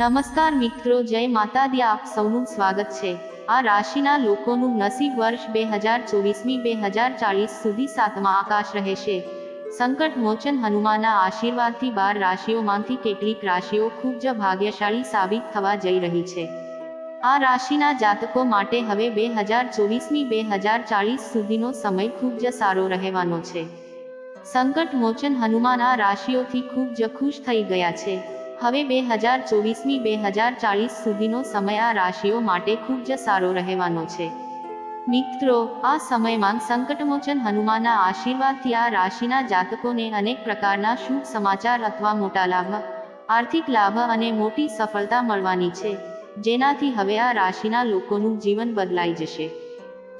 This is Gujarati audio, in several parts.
નમસ્કાર મિત્રો, જય માતાદી આપ સૌનું સ્વાગત છે. આ રાશિના લોકોનું નસીબ વર્ષ બે હજાર ચોવીસમી બે હજાર ચાલીસ સુધી સાતમા આકાશ રહેશે. સંકટ મોચન હનુમાના આશીર્વાદથી બાર રાશિઓમાંથી કેટલીક રાશિઓ ખૂબ જ ભાગ્યશાળી સાબિત થવા જઈ રહી છે. આ રાશિના જાતકો માટે હવે બે હજાર ચોવીસમી બે હજાર ચાલીસ સુધીનો સમય ખૂબ જ સારો રહેવાનો છે. સંકટ મોચન હનુમાન આ રાશિઓથી ખૂબ જ ખુશ થઈ ગયા છે. હવે બે હજાર ચોવીસમી, બે હજાર ચાલીસ સુધીનો સમય આ રાશિઓ માટે ખૂબ જ સારો રહેવાનો છે. મિત્રો, આ સમયમાં સંકટમોચન હનુમાનના આશીર્વાદથી આ રાશિના જાતકોને અનેક પ્રકારના શુભ સમાચાર અથવા મોટા લાભ, આર્થિક લાભ અને મોટી સફળતા મળવાની છે. જેનાથી હવે આ રાશિના લોકોનું જીવન બદલાઈ જશે.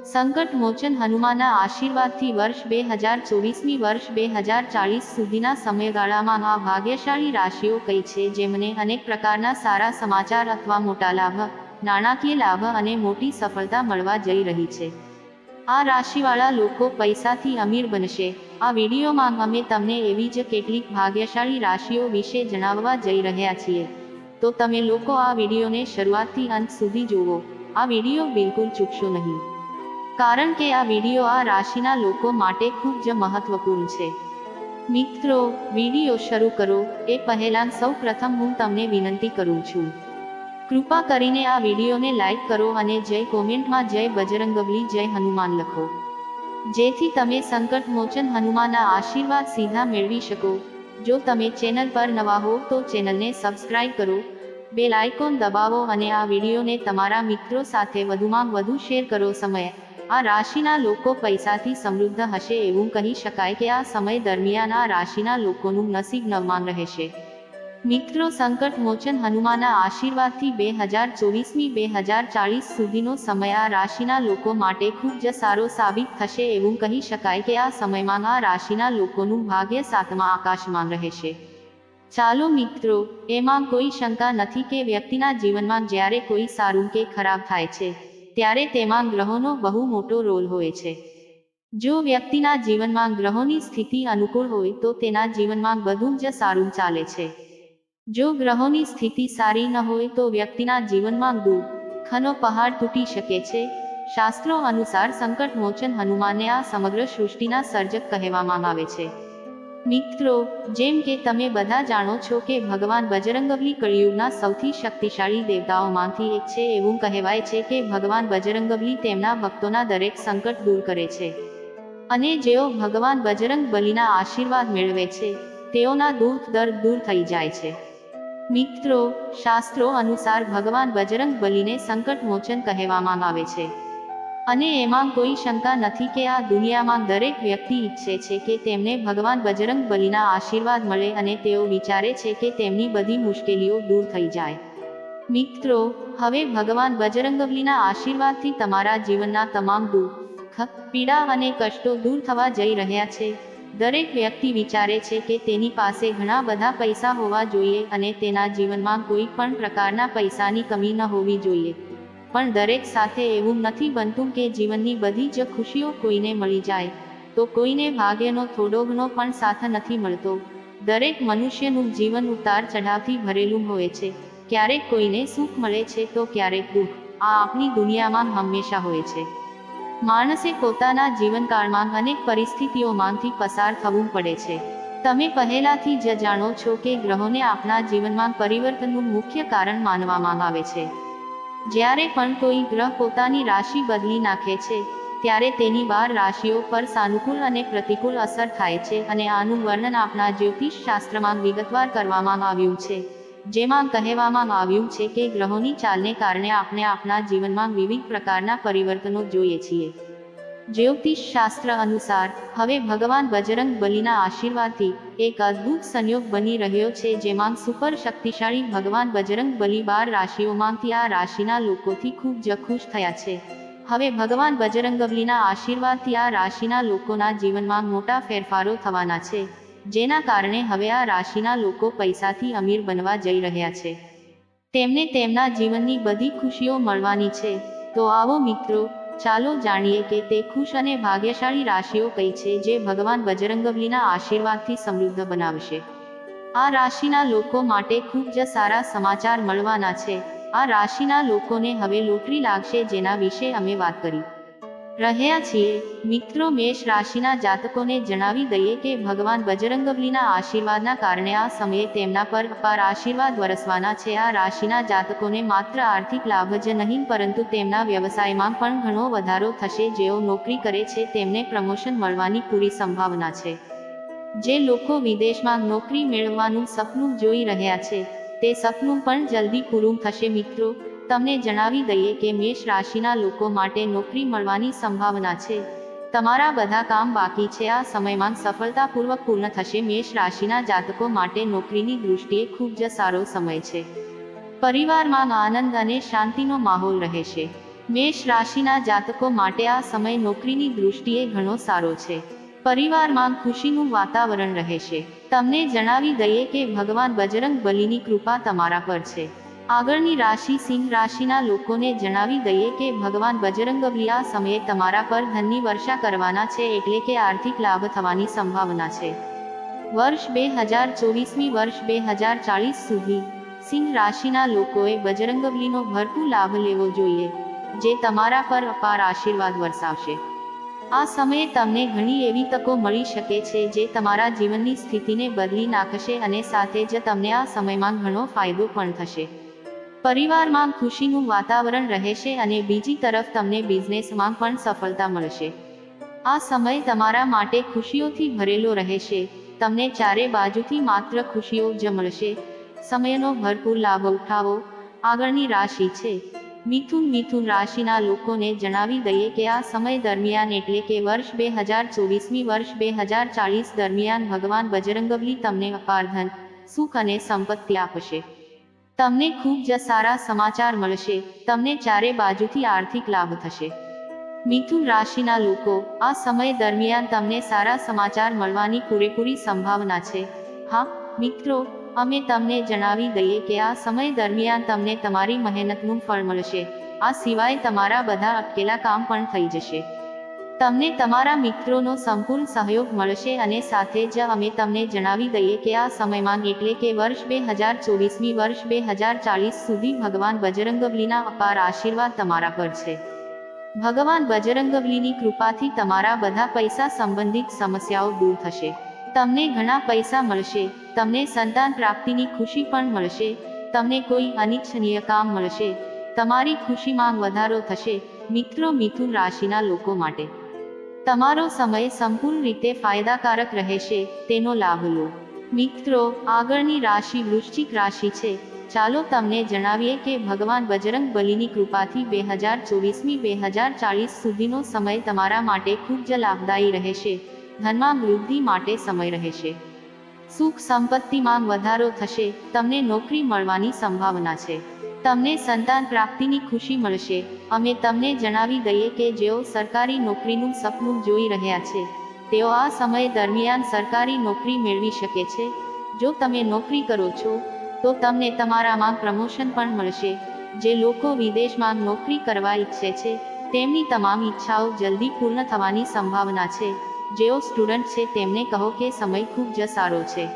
સંકટ મોચન હનુમાનના આશીર્વાદથી વર્ષ બે હજાર ચોવીસમી વર્ષ બે હજાર ચાલીસ સુધીના સમયગાળામાં આ ભાગ્યશાળી રાશિઓ કઈ છે જેમને અનેક પ્રકારના સારા સમાચાર અથવા મોટા લાભ, નાણાકીય લાભ અને મોટી સફળતા મળવા જઈ રહી છે? આ રાશિવાળા લોકો પૈસાથી અમીર બનશે. આ વિડીયોમાં અમે તમને એવી જ કેટલીક ભાગ્યશાળી રાશિઓ વિશે જણાવવા જઈ રહ્યા છીએ. તો તમે લોકો આ વિડીયોને શરૂઆતથી અંત સુધી જુઓ. આ વીડિયો બિલકુલ ચૂકશો નહીં. કારણ કે આ વીડિયો આ રાશિના લોકો માટે ખૂબ જ મહત્વપૂર્ણ છે. મિત્રો, વીડિયો શરૂ કરો. એ પહેલાં સૌ પ્રથમ હું તમને વિનંતી કરું છું. કૃપા કરીને આ વિડીયોને લાઈક કરો અને જય કોમેન્ટમાં જય બજરંગબલી, જય હનુમાન લખો. જેથી તમે સંકટ મોચન હનુમાનના આશીર્વાદ સીધા મેળવી શકો. જો તમે ચેનલ પર નવા હો, તો ચેનલને સબસ્ક્રાઈબ કરો. બેલ આઇકોન દબાવો અને આ વિડીયોને તમારા મિત્રો સાથે વધુમાં વધુ શેર કરો સમય. આ રાશિના લોકો પૈસાથી સમૃદ્ધ હશે એવું કહી શકાય કે આ સમય દરમિયાન આ રાશિના લોકોનું નસીબ નવમાન રહેશે. મિત્રો, સંકટ મોચન હનુમાના આશીર્વાદથી બે હજાર ચોવીસમી, બે હજાર ચાલીસ સુધીનો સમય આ રાશિના લોકો માટે ખૂબ જ સારો સાબિત થશે એવું કહી શકાય કે આ સમયમાં આ રાશિના લોકોનું ભાગ્ય સાતમા આકાશમાં રહેશે. ચાલો મિત્રો, એમાં કોઈ શંકા નથી કે વ્યક્તિના જીવનમાં જ્યારે કોઈ સારું કે ખરાબ થાય છે. ત્યારે તેમાં ગ્રહોનો બહુ મોટો રોલ હોય છે. જો વ્યક્તિના જીવનમાં ગ્રહોની સ્થિતિ અનુકૂળ હોય તો તેના જીવનમાં બધું જ સારું ચાલે છે. જો ગ્રહોની સ્થિતિ સારી ન હોય તો વ્યક્તિના જીવનમાં દુઃખનો પહાડ તૂટી શકે છે. શાસ્ત્રો અનુસાર સંકટ મોચન હનુમાનને આ સમગ્ર સૃષ્ટિના સર્જક કહેવામાં આવે છે. મિત્રો, જેમ કે તમે બધા જાણો છો કે ભગવાન બજરંગબલી કળિયુગના સૌથી શક્તિશાળી દેવતાઓમાંથી એક છે એવું કહેવાય છે કે ભગવાન બજરંગબલી તેમના ભક્તોના દરેક સંકટ દૂર કરે છે. અને જેઓ ભગવાન બજરંગ બલીના આશીર્વાદ મેળવે છે, તેઓના દુઃખ દર્દ દૂર થઈ જાય છે. મિત્રો, શાસ્ત્રો અનુસાર ભગવાન બજરંગ બલીને સંકટ મોચન કહેવામાં આવે છે. અને એમાં કોઈ શંકા નથી કે આ દુનિયામાં દરેક વ્યક્તિ ઈચ્છે છે કે તેમને ભગવાન બજરંગ બલીના આશીર્વાદ મળે અને તેઓ વિચારે છે કે તેમની બધી મુશ્કેલીઓ દૂર થઈ જાય. મિત્રો, હવે ભગવાન બજરંગબલીના આશીર્વાદથી તમારા જીવનના તમામ દુઃખ પીડા અને કષ્ટો દૂર થવા જઈ રહ્યા છે. દરેક વ્યક્તિ વિચારે છે કે તેની પાસે ઘણા બધા પૈસા હોવા જોઈએ અને તેના જીવનમાં કોઈ પણ પ્રકારના પૈસાની કમી ન હોવી જોઈએ. પણ દરેક સાથે એવું નથી બનતું કે જીવનની બધી જ ખુશીઓ કોઈને મળી જાય. તો કોઈને ભાગ્યનો થોડો ઘણો પણ સાથ નથી મળતો. દરેક મનુષ્યનું જીવન ઉતાર ચઢાવથી ભરેલું હોય છે. ક્યારેક કોઈને સુખ મળે છે તો ક્યારેક દુઃખ. આ આપણી દુનિયામાં હંમેશા હોય છે. માણસે પોતાના જીવનકાળમાં અનેક પરિસ્થિતિઓમાંથી પસાર થવું પડે છે. તમે પહેલાથી જ જાણો છો કે ગ્રહોને આપણા જીવનમાં પરિવર્તનનું મુખ્ય કારણ માનવામાં આવે છે. જ્યારે પણ કોઈ ગ્રહ પોતાની રાશિ બદલી નાખે છે, ત્યારે તેની બાર રાશિઓ પર સાનુકૂળ અને પ્રતિકૂળ અસર થાય છે અને આનું વર્ણન આપણા જ્યોતિષ શાસ્ત્રમાં વિગતવાર કરવામાં આવ્યું છે. જેમાં કહેવામાં આવ્યું છે કે ગ્રહોની ચાલને કારણે આપણે આપણા જીવનમાં વિવિધ પ્રકારના પરિવર્તનો જોઈએ છીએ. જ્યોતિષ શાસ્ત્ર અનુસાર, હવે ભગવાન બજરંગ બલીના આશીર્વાદથી એક અદ્ભુત સંયોગ બની રહ્યો છે જેમાં સુપર શક્તિશાળી ભગવાન બજરંગ બલી બાર રાશિઓમાંથી આ રાશિના લોકોથી ખૂબ જ ખુશ થયા છે. હવે ભગવાન બજરંગબલીના આશીર્વાદથી આ રાશિના લોકોના જીવનમાં મોટા ફેરફારો થવાના છે, જેના કારણે હવે આ રાશિના લોકો પૈસાથી અમીર બનવા જઈ રહ્યા છે. તેમને તેમના જીવનની બધી ખુશીઓ મળવાની છે. તો આવો મિત્રો ચાલો જાણીએ કે તે ખુશ અને ભાગ્યશાળી રાશિઓ કઈ છે જે ભગવાન બજરંગબલીના આશીર્વાદથી સમૃદ્ધ બનાવશે. આ રાશિના લોકો માટે ખૂબ જ સારા સમાચાર મળવાના છે. આ રાશિના લોકોને હવે લોટરી લાગશે જેના વિશે અમે વાત કરી. રહ્યા છીએ. મિત્રો, મેષ રાશિના જાતકોને જણાવી દઈએ કે ભગવાન બજરંગબલીના આશીર્વાદના કારણે આ સમયે તેમના પર અપાર આશીર્વાદ વરસવાના છે. આ રાશિના જાતકોને માત્ર આર્થિક લાભ જ નહીં, પરંતુ તેમના વ્યવસાયમાં પણ ઘણો વધારો થશે. જેઓ નોકરી કરે છે, તેમને પ્રમોશન મળવાની પૂરી સંભાવના છે. જે લોકો વિદેશમાં નોકરી મેળવવાનું સપનું જોઈ રહ્યા છે, તે સપનું પણ જલ્દી પૂરું થશે. મિત્રો તમને જણાવી દઈએ કે મેષ રાશિના લોકો માટે નોકરી મળવાની સંભાવના છે. તમારા બધા કામ બાકી છે. આ સમયમાં સફળતાપૂર્વક પૂર્ણ થશે. મેષ રાશિના જાતકો માટે નોકરીની દૃષ્ટિએ ખૂબ જ સારો સમય છે. પરિવારમાં આનંદ અને શાંતિનો માહોલ રહેશે. મેષ રાશિના જાતકો માટે આ સમય નોકરીની દૃષ્ટિએ ઘણો સારો છે. પરિવારમાં ખુશીનું વાતાવરણ રહેશે. તમને જણાવી દઈએ કે ભગવાન બજરંગ બલીની કૃપા તમારા પર છે. આગળની રાશિ સિંહ રાશિના લોકોને જણાવી દઈએ કે ભગવાન બજરંગબલી આ સમયે તમારા પર ધનની વર્ષા કરવાના છે એટલે કે આર્થિક લાભ થવાની સંભાવના છે. વર્ષ બે હજાર ચોવીસમી વર્ષ બે હજાર ચાલીસ સુધી સિંહ રાશિના લોકોએ બજરંગબલીનો ભરપૂર લાભ લેવો જોઈએ, જે તમારા પર અપાર આશીર્વાદ વરસાવશે. આ સમયે તમને ઘણી એવી તકો મળી શકે છે જે તમારા જીવનની સ્થિતિને બદલી નાખશે અને સાથે જ તમને આ સમયમાં ઘણો ફાયદો પણ થશે. પરિવારમાં ખુશીનું વાતાવરણ રહેશે અને બીજી તરફ તમને બિઝનેસમાં પણ સફળતા મળશે. આ સમય તમારા માટે ખુશીઓથી ભરેલો રહેશે. તમને ચારે બાજુથી માત્ર ખુશીઓ જ મળશે. સમયનો ભરપૂર લાભ ઉઠાવો. આગળની રાશિ છે. મિથુન મિથુન રાશિના લોકોને જણાવી દઈએ કે આ સમય દરમિયાન એટલે કે વર્ષ બે હજાર ચોવીસમી વર્ષ બે હજાર ચાલીસ દરમિયાન ભગવાન બજરંગબલી તમને અપાર ધન સુખ અને સંપત્તિ આપશે. તમને ખૂબ જ સારા સમાચાર મળશે. તમને ચારે બાજુથી આર્થિક લાભ થશે. મિથુન રાશિના લોકો, આ સમય દરમિયાન તમને સારા સમાચાર મળવાની પૂરેપૂરી સંભાવના છે. હા, મિત્રો, અમે તમને જણાવી દઈએ કે આ સમય દરમિયાન તમને તમારી મહેનતનું ફળ મળશે. આ સિવાય તમારા બધા અટકેલા કામ પણ થઈ જશે. તમને તમારા મિત્રોનો સંપૂર્ણ સહયોગ મળશે અને સાથે જ અમે તમને જણાવી દઈએ કે આ સમયમાં એટલે કે વર્ષ બે હજાર ચોવીસમી વર્ષ બે હજાર ચાલીસ સુધી ભગવાન બજરંગબલીના અપાર આશીર્વાદ તમારા પર છે. ભગવાન બજરંગબલીની કૃપાથી તમારા બધા પૈસા સંબંધિત સમસ્યાઓ દૂર થશે. તમને ઘણા પૈસા મળશે, તમને સંતાન પ્રાપ્તિની ખુશી પણ મળશે, તમને કોઈ અનિચ્છનીય કામ મળશે, તમારી ખુશીમાં વધારો થશે, મિત્રો મિથુન રાશિના લોકો માટે. તમારો સમય સંપૂર્ણ રીતે ફાયદાકારક રહેશે, તેનો લાભ લો. મિત્રો, આગળની રાશિ વૃશ્ચિક રાશિ છે. ચાલો તમને જણાવીએ કે ભગવાન બજરંગ બલીની કૃપાથી બે હજાર ચોવીસમી બે હજાર ચાલીસ સુધીનો સમય તમારા માટે ખૂબ જ લાભદાયી રહેશે. ધનમાં વૃદ્ધિ માટે સમય રહેશે. સુખ સંપત્તિમાં વધારો થશે. તમને નોકરી મળવાની સંભાવના છે. તમને સંતાન પ્રાપ્તિની ખુશી મળશે. અમે તમને જણાવી દઈએ કે જેઓ સરકારી નોકરીનું સપનું જોઈ રહ્યા છે, તેઓ આ સમય દરમિયાન સરકારી નોકરી મેળવી શકે છે. જો તમે નોકરી કરો છો, તો તમને તમારામાં પ્રમોશન પણ મળશે. જે લોકો વિદેશમાં નોકરી કરવા ઈચ્છે છે, તેમની તમામ ઈચ્છાઓ જલ્દી પૂર્ણ થવાની સંભાવના છે. જેઓ સ્ટુડન્ટ છે, તેમને કહો કે સમય ખૂબ જ સારો છે.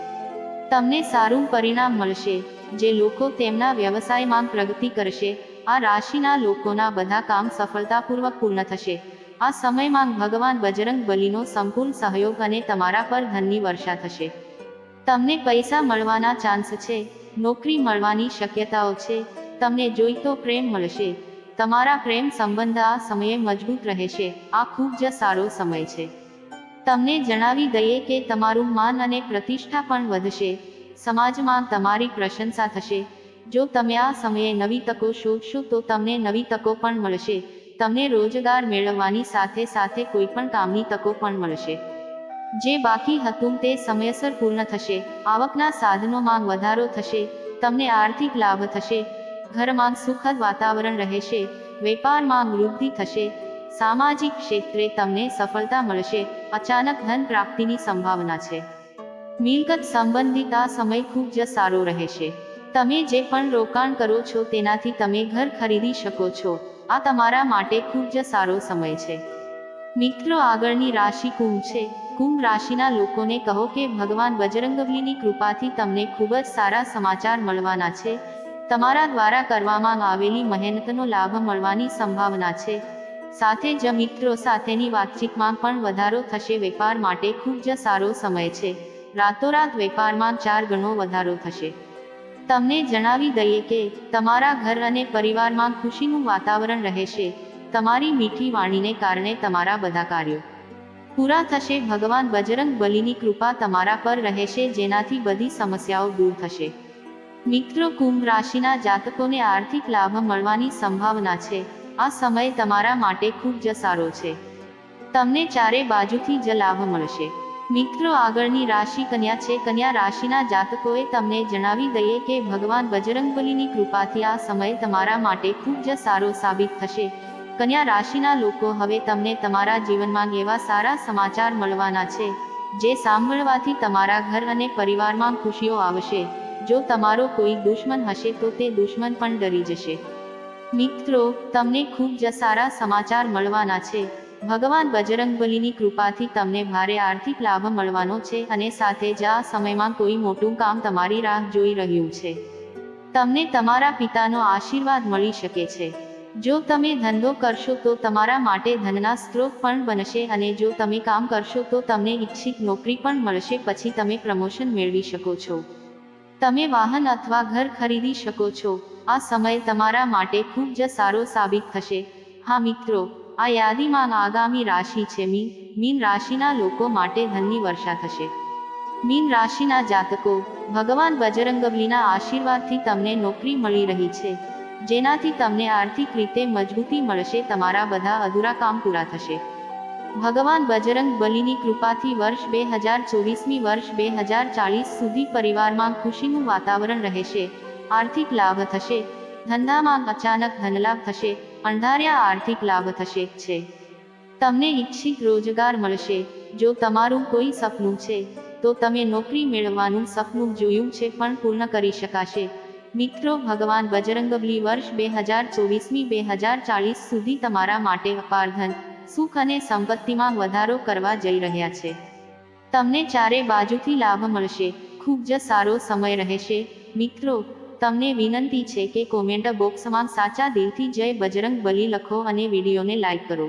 તમને સારું પરિણામ મળશે. જે લોકો તેમના વ્યવસાયમાં પ્રગતિ કરશે, આ રાશિના લોકોના બધા કામ સફળતાપૂર્વક પૂર્ણ થશે. આ સમયમાં ભગવાન બજરંગ બલીનો સંપૂર્ણ સહયોગ અને તમારા પર ધનની વર્ષા થશે. તમને પૈસા મળવાના ચાન્સ છે, નોકરી મળવાની શક્યતાઓ છે, તમને જોઈતો પ્રેમ મળશે. તમારા પ્રેમ સંબંધ આ સમયે મજબૂત રહેશે, આ ખૂબ જ સારો સમય છે. તમને જણાવી દઈએ કે તમારું માન અને પ્રતિષ્ઠા પણ વધશે. સમાજમાં તમારી પ્રશંસા થશે. જો તમે આ સમયે નવી તકો શોધશો, તો તમને નવી તકો પણ મળશે. તમને રોજગાર મેળવવાની સાથે સાથે કોઈ પણ કામની તકો પણ મળશે. જે બાકી હતું તે સમયસર પૂર્ણ થશે. આવકના સાધનોમાં વધારો થશે. તમને આર્થિક લાભ થશે. ઘરમાં સુખદ વાતાવરણ રહેશે. વેપારમાં વૃદ્ધિ થશે. સામાજિક ક્ષેત્રે તમને સફળતા મળશે. અચાનક ધન પ્રાપ્તિની સંભાવના છે. મિલકત સંબંધિત આ સમય ખૂબ જ સારો રહેશે. તમે જે પણ રોકાણ કરો છો તેનાથી તમે ઘર ખરીદી શકો છો. આ તમારા માટે ખૂબ જ સારો સમય છે. મિત્રો આગળની રાશિ કુંભ છે. કુંભ રાશિના લોકોને કહો કે ભગવાન બજરંગબલીની કૃપાથી તમને ખૂબ જ સારા સમાચાર મળવાના છે. તમારા દ્વારા કરવામાં આવેલી મહેનતનો લાભ મળવાની સંભાવના છે. સાથે જ મિત્રો સાથેની વાતચીતમાં પણ વધારો થશે. વેપાર માટે ખૂબ જ સારો સમય છે. રાતોરાત વેપારમાં ચાર ગણો વધારો થશે. તમને જણાવી દઈએ કે, તમારા ઘર અને પરિવારમાં ખુશીનું વાતાવરણ રહેશે. તમારી મીઠી વાણીને કારણે તમારા બધા કાર્યો પૂરા થશે. ભગવાન બજરંગ બલીની કૃપા તમારા પર રહેશે, જેનાથી બધી સમસ્યાઓ દૂર થશે. મિત્રો, કુંભ રાશિના જાતકોને આર્થિક લાભ મળવાની સંભાવના છે. આ સમય તમારા માટે ખૂબ જ સારો છે. તમને ચારે બાજુથી જ લાભ મળશે. મિત્રો, આગળની રાશિ કન્યા છે. કન્યા રાશિના જાતકોએ તમને જણાવી દઈએ કે ભગવાન બજરંગબલીની કૃપાથી આ સમય તમારા માટે ખૂબ જ સારો સાબિત થશે. કન્યા રાશિના લોકો હવે તમને તમારા જીવનમાં એવા સારા સમાચાર મળવાના છે, જે સાંભળવાથી તમારા ઘર અને પરિવારમાં ખુશીઓ આવશે. જો તમારો કોઈ દુશ્મન હશે તો તે દુશ્મન પણ ડરી જશે. મિત્રો, તમને ખૂબ જ સારા સમાચાર મળવાના છે. ભગવાન બજરંગબલીની કૃપાથી તમને ભારે આર્થિક લાભ મળવાનો છે અને સાથે જ આ સમયમાં કોઈ મોટું કામ તમારી રાહ જોઈ રહ્યું છે. તમને તમારા પિતાનો આશીર્વાદ મળી શકે છે. જો તમે ધંધો કરશો તો તમારા માટે ધનના સ્ત્રોત પણ બનશે અને જો તમે કામ કરશો તો તમને ઈચ્છિત નોકરી પણ મળશે પછી તમે પ્રમોશન મેળવી શકો છો. તમે વાહન અથવા ઘર ખરીદી શકો છો. આ સમય તમારા માટે ખૂબ જ સારો સાબિત થશે. હા મિત્રો આ યાદીમાં આગામી રાશિ છે. મીન મીન રાશિના લોકો માટે ધનની વર્ષા થશે. મીન રાશિના જાતકો, ભગવાન બજરંગબલીના આશીર્વાદથી તમને નોકરી મળી રહી છે. જેનાથી તમને આર્થિક રીતે મજબૂતી મળશે, તમારા બધા અધૂરા કામ પૂરા થશે. ભગવાન બજરંગ બલીની કૃપાથી વર્ષ બે હજાર ચોવીસમી વર્ષ બે હજાર ચાલીસ સુધી પરિવારમાં ખુશીનું વાતાવરણ રહેશે. આર્થિક લાભ થશે. ધંધામાં અચાનક ધનલાભ થશે. અણધાર્યા આર્થિક લાભ થશે છે. તમને ઈચ્છિત રોજગાર મળશે. જો તમારું કોઈ સપનું છે, તો તમે નોકરી મેળવવાનું સપનું જોયું છે પણ પૂર્ણ કરી શકાશે. મિત્રો, ભગવાન બજરંગબલી વર્ષ બે હજાર ચોવીસમી બે હજાર ચાલીસ સુધી તમારા માટે અપાર ધન, સુખ અને સંપત્તિમાં વધારો કરવા જઈ રહ્યા છે. તમને ચારે બાજુથી લાભ મળશે. ખૂબ જ સારો સમય રહેશે. મિત્રો તમને વિનંતી છે કે કોમેન્ટ બોક્સમાં સાચા દિલથી જય બજરંગ બલી લખો અને વિડીયોને લાઇક કરો.